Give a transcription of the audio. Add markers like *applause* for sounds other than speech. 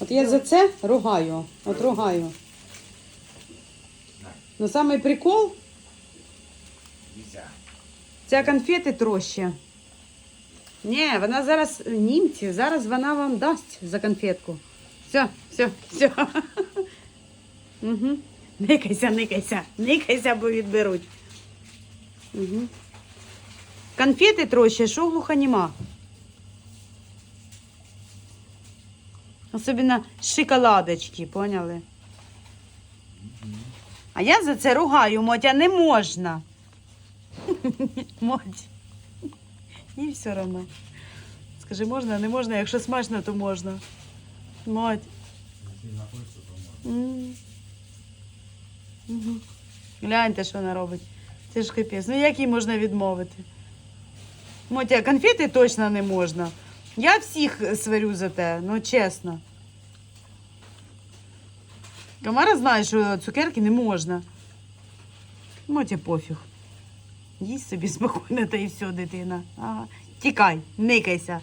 От я за це ругаю. От ругаю. Ну самий прикол, ця конфети трощі. Ні, вона зараз німці, зараз вона вам дасть за конфетку. Все, все, все. Угу. Никайся, никайся, никайся, бо відберуть. Угу. Конфети трощі, що глухоніма. Особливо шоколадочки, поняли? А я за це ругаю, Мотя, не можна. *laughs* Моть. І все одно. Скажи, можна, не можна, якщо смачно, то можна. Моть. Гляньте, що вона робить. Це ж капець. Ну як їй можна відмовити? Мотя, конфети точно не можна. Я всіх сварю за те, ну чесно. Камара знає, що цукерки не можна. Ну, тебе пофіг. Їсть собі *laughs* спокійно та і все, дитина. Ага. Тікай, никайся.